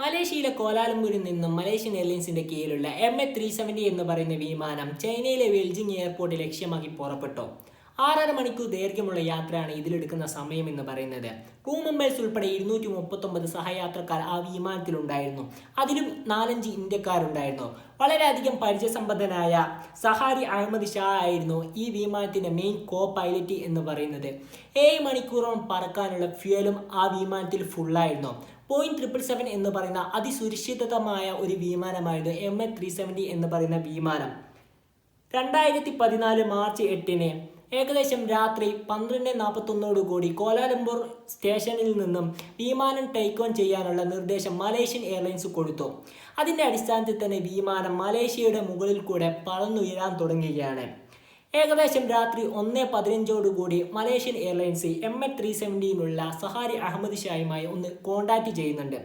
മലേഷ്യയിലെ കോലാലംപൂരിൽ നിന്നും മലേഷ്യൻ എയർലൈൻസിന്റെ കീഴിലുള്ള എം എ ത്രീ സെവന്റി എന്ന് പറയുന്ന വിമാനം ചൈനയിലെ വെൽജിംഗ് എയർപോർട്ട് ലക്ഷ്യമാക്കി പുറപ്പെട്ടു. ആറര മണിക്കൂർ ദൈർഘ്യമുള്ള യാത്രയാണ് ഇതിലെടുക്കുന്ന സമയം എന്ന് പറയുന്നത്. ക്രൂ മെമ്പേഴ്സ് ഉൾപ്പെടെ ഇരുന്നൂറ്റി മുപ്പത്തൊമ്പത് സഹയാത്രക്കാർ ആ വിമാനത്തിലുണ്ടായിരുന്നു. അതിലും നാലഞ്ച് ഇന്ത്യക്കാരുണ്ടായിരുന്നു. വളരെയധികം പരിചയസമ്പന്നനായ സഹാരി അഹമ്മദ് ഷാ ആയിരുന്നു ഈ വിമാനത്തിന്റെ മെയിൻ കോ പൈലറ്റ് എന്ന് പറയുന്നത്. ഏഴ് മണിക്കൂറോളം പറക്കാനുള്ള ഫ്യൂലും ആ വിമാനത്തിൽ ഫുള്ളായിരുന്നു പോയിന്റ് ട്രിപ്പിൾ സെവൻ എന്ന് പറയുന്ന അതിസുരക്ഷിതമായ ഒരു വിമാനമായിരുന്നു എം എ ത്രീ സെവന്റി എന്ന് പറയുന്ന വിമാനം. രണ്ടായിരത്തി പതിനാല് മാർച്ച് എട്ടിന് ഏകദേശം രാത്രി പന്ത്രണ്ട് നാൽപ്പത്തൊന്നോട് കൂടി കോലാലംപൂർ സ്റ്റേഷനിൽ നിന്നും വിമാനം ടേക്ക് ഓൺ ചെയ്യാനുള്ള നിർദ്ദേശം മലേഷ്യൻ എയർലൈൻസ് കൊടുത്തു. അതിന്റെ അടിസ്ഥാനത്തിൽ തന്നെ വിമാനം മലേഷ്യയുടെ മുകളിൽ കൂടെ പറന്നുയരാൻ തുടങ്ങുകയാണ്. ഏകദേശം രാത്രി ഒന്ന് പതിനഞ്ചോടുകൂടി Malaysian Airlines M A three സെവന്റീനുള്ള Zaharie Ahmad ഷായുമായി ഒന്ന് കോണ്ടാക്ട് ചെയ്യുന്നുണ്ട്.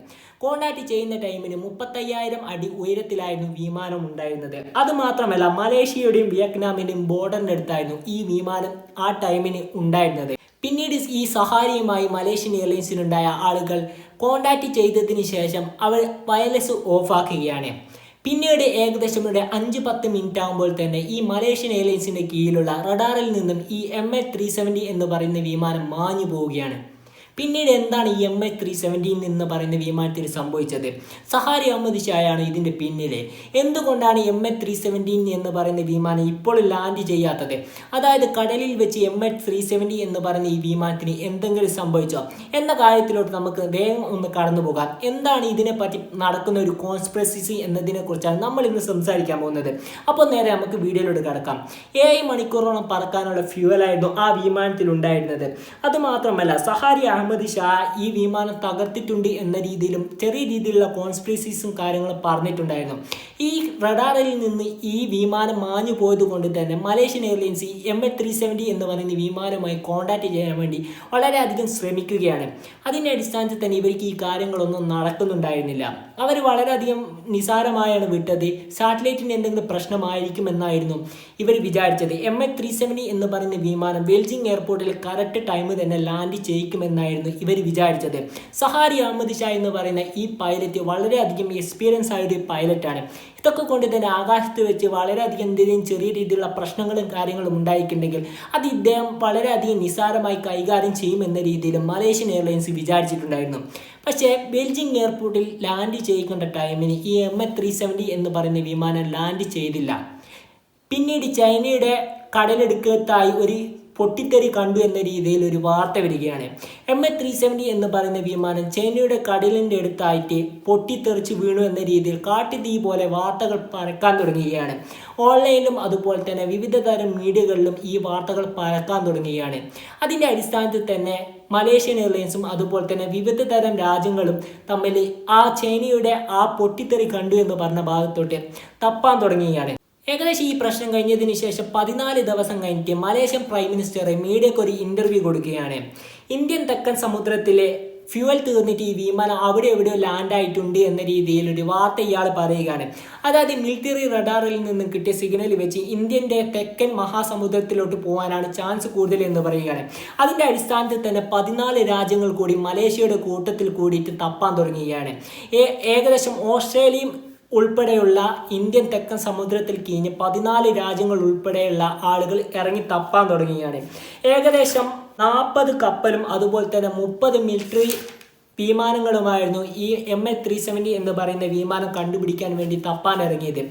കോണ്ടാക്ട് ചെയ്യുന്ന ടൈമിന് മുപ്പത്തയ്യായിരം അടി ഉയരത്തിലായിരുന്നു വിമാനം ഉണ്ടായിരുന്നത്. അതുമാത്രമല്ല മലേഷ്യയുടെയും വിയറ്റ്നാമിന്റെയും ബോർഡറിന്റെ അടുത്തായിരുന്നു ഈ വിമാനം ആ ടൈമിന് ഉണ്ടായിരുന്നത്. പിന്നീട് ഈ സഹാരിയുമായി മലേഷ്യൻ എയർലൈൻസിനുണ്ടായ ആളുകൾ കോണ്ടാക്ട് ചെയ്തതിന് ശേഷം അവർ വയർലെസ് ഓഫാക്കുകയാണ്. പിന്നീട് ഏകദേശം ഒരു അഞ്ച് പത്ത് മിനിറ്റ് ആകുമ്പോൾ തന്നെ ഈ മലേഷ്യൻ എയർലൈൻസിന്റെ കീഴിലുള്ള റഡാറിൽ നിന്നും ഈ എം എ ത്രീ സെവന്റി എന്ന് പറയുന്ന വിമാനം മാഞ്ഞു പോവുകയാണ്. പിന്നീട് എന്താണ് എം എ ത്രീ സെവന്റീൻ എന്ന് പറയുന്ന വിമാനത്തിന് സംഭവിച്ചത്? സഹാരി അഹമ്മദ് ഷായാണ് ഇതിന്റെ പിന്നിലെ. എന്തുകൊണ്ടാണ് എം എ ത്രീ സെവന്റീൻ എന്ന് പറയുന്ന വിമാനം ഇപ്പോൾ ലാൻഡ് ചെയ്യാത്തത്? അതായത് കടലിൽ വെച്ച് എം എ ത്രീ സെവന്റി എന്ന് പറയുന്ന ഈ വിമാനത്തിന് എന്തെങ്കിലും സംഭവിച്ചോ? എന്ന കാര്യത്തിലോട്ട് നമുക്ക് വേഗം ഒന്ന് കടന്നു പോകാം. എന്താണ് ഇതിനെപ്പറ്റി നടക്കുന്ന ഒരു കോൺസ്പ്രസിസി എന്നതിനെ കുറിച്ചാണ് നമ്മൾ ഇന്ന് സംസാരിക്കാൻ പോകുന്നത്. അപ്പോൾ നേരെ നമുക്ക് വീഡിയോയിലോട്ട് കടക്കാം. ഏഴ് മണിക്കൂറോളം പറക്കാനുള്ള ഫ്യൂവലായിരുന്നു ആ വിമാനത്തിൽ ഉണ്ടായിരുന്നത് അതുമാത്രമല്ല സഹാരി അഹമ്മദ് ഷാ ഈ വിമാനം തകർത്തിട്ടുണ്ട് എന്ന രീതിയിലും ചെറിയ രീതിയിലുള്ള കോൺസ്പിറസീസും കാര്യങ്ങളും പറഞ്ഞിട്ടുണ്ടായിരുന്നു. ഈ റഡാറിൽ നിന്ന് ഈ വിമാനം മാഞ്ഞു പോയത് കൊണ്ട് തന്നെ മലേഷ്യൻ എയർലൈൻസ് ഈ എം എ ത്രീ സെവന്റി എന്ന് പറയുന്ന വിമാനവുമായി കോൺടാക്ട് ചെയ്യാൻ വേണ്ടി വളരെയധികം ശ്രമിക്കുകയാണ്. അതിന്റെ അടിസ്ഥാനത്തിൽ തന്നെ ഇവർക്ക് ഈ കാര്യങ്ങളൊന്നും നടക്കുന്നുണ്ടായിരുന്നില്ല. അവർ വളരെയധികം നിസാരമായാണ് വിട്ടത്. സാറ്റലൈറ്റിന്റെ എന്തെങ്കിലും പ്രശ്നമായിരിക്കും എന്നായിരുന്നു ഇവർ വിചാരിച്ചത്. എം എ ത്രീ സെവന്റി എന്ന് പറയുന്ന വിമാനം ബെൽജിംഗ് എയർപോർട്ടിൽ കറക്റ്റ് ടൈം തന്നെ ലാൻഡ് ചെയ്യിക്കുമെന്നായിരുന്നു ഇവർ വിചാരിച്ചത്. സഹാരി അഹമ്മദ് ഷാ എന്ന് പറയുന്ന ഈ പൈലറ്റ് വളരെയധികം എക്സ്പീരിയൻസ് ആയ ഒരു പൈലറ്റാണ് ഇതൊക്കെ കൊണ്ട് തന്നെ ആകാശത്ത് വെച്ച് വളരെയധികം എന്തെങ്കിലും ചെറിയ രീതിയിലുള്ള പ്രശ്നങ്ങളും കാര്യങ്ങളും ഉണ്ടായിട്ടുണ്ടെങ്കിൽ അത് ഇദ്ദേഹം വളരെയധികം നിസ്സാരമായി കൈകാര്യം ചെയ്യുമെന്ന രീതിയിൽ മലേഷ്യൻ എയർലൈൻസ് വിചാരിച്ചിട്ടുണ്ടായിരുന്നു. പക്ഷേ ബെൽജിംഗ് എയർപോർട്ടിൽ ലാൻഡ് ചെയ്യിക്കേണ്ട ടൈമിന് ഈ എം എ ത്രീ സെവന്റി എന്ന് പറയുന്ന വിമാനം ലാൻഡ് ചെയ്തില്ല. പിന്നീട് ചൈനയുടെ കടലെടുക്കത്തായി ഒരു പൊട്ടിത്തെറി കണ്ടു എന്ന രീതിയിൽ ഒരു വാർത്ത വരികയാണ്. എം എ ത്രീ സെവന്റി എന്ന് പറയുന്ന വിമാനം ചൈനയുടെ കടലിന്റെ അടുത്തായിട്ട് പൊട്ടിത്തെറിച്ച് വീണു എന്ന രീതിയിൽ കാട്ടുതീ പോലെ വാർത്തകൾ പരക്കാൻ തുടങ്ങുകയാണ്. ഓൺലൈനിലും അതുപോലെ തന്നെ വിവിധ തരം മീഡിയകളിലും ഈ വാർത്തകൾ പരക്കാൻ തുടങ്ങുകയാണ്. അതിന്റെ അടിസ്ഥാനത്തിൽ തന്നെ മലേഷ്യൻ എയർലൈൻസും അതുപോലെ തന്നെ വിവിധ തരം രാജ്യങ്ങളും തമ്മിൽ ആ ചൈനയുടെ ആ പൊട്ടിത്തെറി കണ്ടു എന്ന് പറഞ്ഞ ഭാഗത്തോട്ട് തപ്പാൻ തുടങ്ങുകയാണ്. ഏകദേശം ഈ പ്രശ്നം കഴിഞ്ഞതിന് ശേഷം പതിനാല് ദിവസം കഴിഞ്ഞിട്ട് മലേഷ്യൻ പ്രൈം മിനിസ്റ്റർ മീഡിയക്ക് ഒരു ഇന്റർവ്യൂ കൊടുക്കുകയാണ്. ഇന്ത്യൻ തെക്കൻ സമുദ്രത്തിലെ ഫ്യൂവൽ തീർന്നിട്ട് ഈ വിമാനം അവിടെ എവിടെയോ ലാൻഡ് ആയിട്ടുണ്ട് എന്ന രീതിയിൽ ഒരു വാർത്ത ഇയാൾ പറയുകയാണ്. അതായത് മിലിറ്ററി റഡാറിൽ നിന്നും കിട്ടിയ സിഗ്നൽ വെച്ച് ഇന്ത്യന്റെ തെക്കൻ മഹാസമുദ്രത്തിലോട്ട് പോകാനാണ് ചാൻസ് കൂടുതൽ എന്ന് പറയുകയാണ്. അതിന്റെ അടിസ്ഥാനത്തിൽ തന്നെ പതിനാല് രാജ്യങ്ങൾ കൂടി മലേഷ്യയുടെ കൂട്ടത്തിൽ കൂടിയിട്ട് തപ്പാൻ തുടങ്ങുകയാണ്. ഏകദേശം ഓസ്ട്രേലിയയും ഉൾപ്പെടെയുള്ള ഇന്ത്യൻ തെക്കൻ സമുദ്രത്തിൽ കീഞ്ഞ് പതിനാല് രാജ്യങ്ങൾ ഉൾപ്പെടെയുള്ള ആളുകൾ ഇറങ്ങി തപ്പാൻ തുടങ്ങിയാണ് ഏകദേശം നാൽപ്പത് കപ്പലും അതുപോലെ തന്നെ മുപ്പത് മിലിറ്ററി വിമാനങ്ങളുമായിരുന്നു ഈ എം എ ത്രീ സെവന്റി എന്ന് പറയുന്ന വിമാനം കണ്ടുപിടിക്കാൻ വേണ്ടി തപ്പാൻ ഇറങ്ങിയത്.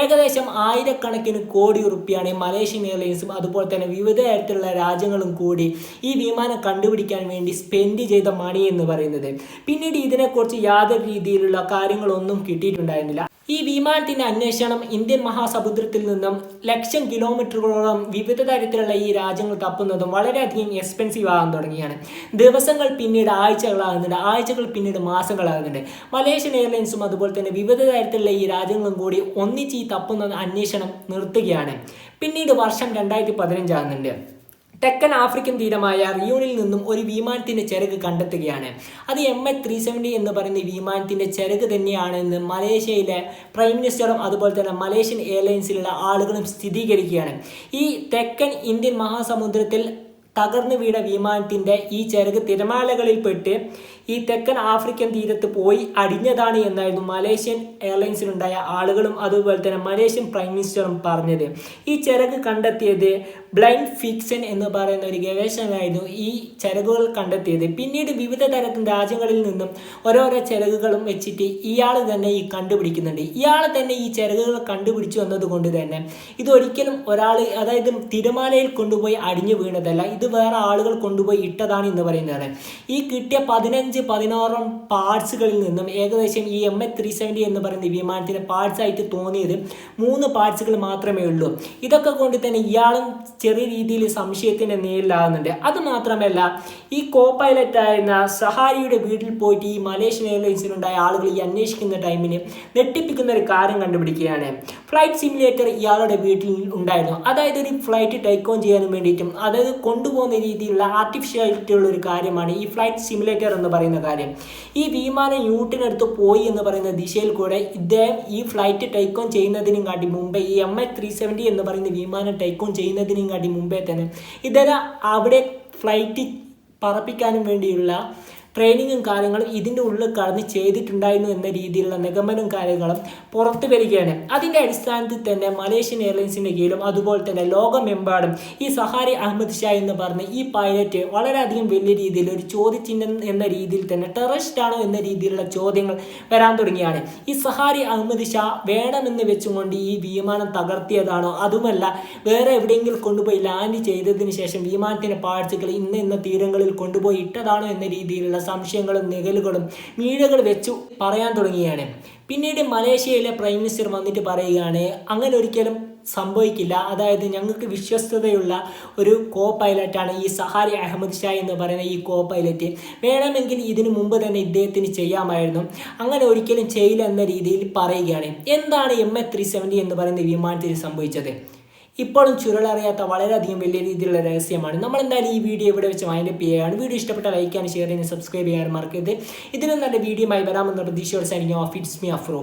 ഏകദേശം ആയിരക്കണക്കിന് കോടി റുപ്യാണ് മലേഷ്യൻ എയർലൈൻസും അതുപോലെ തന്നെ വിവിധ തരത്തിലുള്ള രാജ്യങ്ങളും കൂടി ഈ വിമാനം കണ്ടുപിടിക്കാൻ വേണ്ടി സ്പെൻഡ് ചെയ്ത മണി എന്ന് പറയുന്നത്. പിന്നീട് ഇതിനെക്കുറിച്ച് യാതൊരു രീതിയിലുള്ള കാര്യങ്ങളൊന്നും കിട്ടിയിട്ടുണ്ടായിരുന്നില്ല. ഈ വിമാനത്തിന്റെ അന്വേഷണം ഇന്ത്യൻ മഹാസമുദ്രത്തിൽ നിന്നും ലക്ഷം കിലോമീറ്ററുകളോളം വിവിധ തരത്തിലുള്ള ഈ രാജ്യങ്ങൾ തപ്പുന്നതും വളരെയധികം എക്സ്പെൻസീവ് ആകാൻ തുടങ്ങിയാണ്. ദിവസങ്ങൾ പിന്നീട് ആഴ്ചകളാകുന്നുണ്ട്. ആഴ്ചകൾ പിന്നീട് മാസങ്ങളാകുന്നുണ്ട്. മലേഷ്യൻ എയർലൈൻസും അതുപോലെ തന്നെ വിവിധ തരത്തിലുള്ള ഈ രാജ്യങ്ങളും കൂടി ഒന്നിച്ച് ഈ തപ്പുന്ന അന്വേഷണം നിർത്തുകയാണ്. പിന്നീട് വർഷം രണ്ടായിരത്തി പതിനഞ്ചാകുന്നുണ്ട് തെക്കൻ ആഫ്രിക്കൻ തീരമായ റിയൂണിൽ നിന്നും ഒരു വിമാനത്തിന്റെ ചിറക് കണ്ടെത്തുകയാണ്. അത് എം എ ത്രീ സെവന്റി എന്ന് പറയുന്ന വിമാനത്തിന്റെ ചിറക് തന്നെയാണെന്ന് മലേഷ്യയിലെ പ്രൈം മിനിസ്റ്ററും അതുപോലെ തന്നെ മലേഷ്യൻ എയർലൈൻസിലുള്ള ആളുകളും സ്ഥിരീകരിക്കുകയാണ്. ഈ തെക്കൻ ഇന്ത്യൻ മഹാസമുദ്രത്തിൽ തകർന്നു വീണ വിമാനത്തിന്റെ ഈ ചിറക് തിരമാലകളിൽപ്പെട്ട് ഈ തെക്കൻ ആഫ്രിക്കൻ തീരത്ത് പോയി അടിഞ്ഞതാണ് എന്നായിരുന്നു മലേഷ്യൻ എയർലൈൻസിലുണ്ടായ ആളുകളും അതുപോലെ തന്നെ മലേഷ്യൻ പ്രൈം മിനിസ്റ്ററും പറഞ്ഞത്. ഈ ചരക്ക് കണ്ടെത്തിയത് ബ്ലൈൻഡ് ഫിക്സൻ എന്ന് പറയുന്ന ഒരു ഗവേഷകനായിരുന്നു ഈ ചിറകുകൾ കണ്ടെത്തിയത്. പിന്നീട് വിവിധ തരത്തിൽ രാജ്യങ്ങളിൽ നിന്നും ഓരോരോ ചിറകുകളും വെച്ചിട്ട് ഇയാൾ തന്നെ ഈ കണ്ടുപിടിക്കുന്നുണ്ട്. ഇയാൾ തന്നെ ഈ ചിറകുകൾ കണ്ടുപിടിച്ചു എന്നതുകൊണ്ട് തന്നെ ഇതൊരിക്കലും ഒരാൾ അതായത് തിരുമാലയിൽ കൊണ്ടുപോയി അടിഞ്ഞു വീണതല്ല ഇത് വേറെ ആളുകൾ കൊണ്ടുപോയി ഇട്ടതാണ് എന്ന് പറയുന്നതാണ്. ഈ കിട്ടിയ പതിനഞ്ച് പതിനാറും പാർട്സുകളിൽ നിന്നും ഏകദേശം ഈ എം എ ത്രീ സെവന്റി എന്ന് പറയുന്ന വിമാനത്തിന്റെ പാർട്സ് ആയിട്ട് തോന്നിയത് മൂന്ന് പാർട്സുകൾ മാത്രമേ ഉള്ളൂ. ഇതൊക്കെ കൊണ്ട് തന്നെ ഇയാളും ചെറിയ രീതിയിൽ സംശയത്തിന് നേരിലാകുന്നുണ്ട്. അത് മാത്രമല്ല ഈ കോ പൈലറ്റായിരുന്ന സഹാരിയുടെ വീട്ടിൽ പോയിട്ട് ഈ മലേഷ്യൻ എയർലൈൻസിലുണ്ടായ ആളുകൾ ഈ അന്വേഷിക്കുന്ന ടൈമിന് ഞെട്ടിപ്പിക്കുന്ന ഒരു കാര്യം കണ്ടുപിടിക്കുകയാണ്. ഫ്ലൈറ്റ് സിമുലേറ്റർ ഇയാളുടെ വീട്ടിൽ ഉണ്ടായിരുന്നു. അതായത് ഒരു ഫ്ലൈറ്റ് ടേക്ക് ഓൺ ചെയ്യാൻ വേണ്ടിയിട്ടും അതായത് കൊണ്ടുപോകുന്ന രീതിയിലുള്ള ആർട്ടിഫിഷ്യൽ ഉള്ള ഒരു കാര്യമാണ് ഈ ഫ്ലൈറ്റ് സിമുലേറ്റർ എന്ന് പറയുന്ന കാര്യം. ഈ വിമാനം യൂട്ടിനടുത്ത് പോയി എന്ന് പറയുന്ന ദിശയിൽ കൂടെ ഇദ്ദേഹം ഈ ഫ്ലൈറ്റ് ടേക്ക് ഓൺ ചെയ്യുന്നതിനും കാട്ടി മുമ്പേ ഈ എം എച്ച് ത്രീ സെവന്റി എന്ന് പറയുന്ന വിമാനം ടേക്ക് ഓൺ ചെയ്യുന്നതിനും കാട്ടി മുമ്പേ തന്നെ ഇദ്ദേഹം അവിടെ ഫ്ലൈറ്റ് പറപ്പിക്കാനും വേണ്ടിയുള്ള ട്രെയിനിങ്ങും കാര്യങ്ങളും ഇതിന്റെ ഉള്ളിൽ കടന്ന് ചെയ്തിട്ടുണ്ടായിരുന്നു എന്ന രീതിയിലുള്ള നിഗമനം കാര്യങ്ങളും പുറത്തു വരികയാണ്. അതിന്റെ അടിസ്ഥാനത്തിൽ തന്നെ മലേഷ്യൻ എയർലൈൻസിന്റെ കീഴിലും അതുപോലെ തന്നെ ലോകമെമ്പാടും ഈ സഹാരി അഹമ്മദ് ഷാ എന്ന് പറഞ്ഞ ഈ പൈലറ്റ് വളരെയധികം വലിയ രീതിയിൽ ഒരു ചോദ്യചിഹ്നം എന്ന രീതിയിൽ തന്നെ ടെററിസ്റ്റ് ആണോ എന്ന രീതിയിലുള്ള ചോദ്യങ്ങൾ വരാൻ തുടങ്ങിയാണ്. ഈ സഹാരി അഹമ്മദ് ഷാ വേണമെന്ന് വെച്ചുകൊണ്ട് ഈ വിമാനം തകർത്തിയതാണോ? അതുമല്ല വേറെ എവിടെയെങ്കിലും കൊണ്ടുപോയി ലാൻഡ് ചെയ്തതിന് ശേഷം വിമാനത്തിന്റെ പാഴ്ചകൾ ഇന്ന ഇന്ന തീരങ്ങളിൽ കൊണ്ടുപോയി ഇട്ടതാണോ എന്ന രീതിയിലുള്ള സംശയങ്ങളും നികലുകളും മീഡിയകൾ വെച്ചു പറയാൻ തുടങ്ങിയാണ്. പിന്നീട് മലേഷ്യയിലെ പ്രൈം മിനിസ്റ്റർ വന്നിട്ട് പറയുകയാണ് അങ്ങനെ ഒരിക്കലും സംഭവിക്കില്ല. അതായത് ഞങ്ങൾക്ക് വിശ്വസ്തതയുള്ള ഒരു കോ പൈലറ്റാണ് ഈ സഹാരി അഹമ്മദ് ഷാ എന്ന് പറയുന്ന ഈ കോ പൈലറ്റ് വേണമെങ്കിൽ ഇതിനു മുമ്പ് തന്നെ ഇദ്ദേഹത്തിന് ചെയ്യാമായിരുന്നു. അങ്ങനെ ഒരിക്കലും ചെയ്യില്ല എന്ന രീതിയിൽ പറയുകയാണ്. എന്താണ് എം എ ത്രീ സെവന്റി എന്ന് പറയുന്ന വിമാനത്തിൽ സംഭവിച്ചത്? ഇപ്പോഴും ചുരുളറിയാത്ത വളരെയധികം വലിയ രീതിയിലുള്ള രഹസ്യമാണ്. നമ്മൾ എന്തായാലും ഈ വീഡിയോ ഇവിടെ വെച്ച് വൈൻഡപ്പ് ചെയ്യുകയാണ്. വീഡിയോ ഇഷ്ടപ്പെട്ട ലൈക്ക് ചെയ്യാൻ ഷെയർ ചെയ്യാൻ സബ്സ്ക്രൈബ് ചെയ്യാൻ മറക്കരുത്. ഇതിനും നല്ല വീഡിയോയുമായി വരാമെന്ന പ്രതീക്ഷയോടെ signing off it's me Afro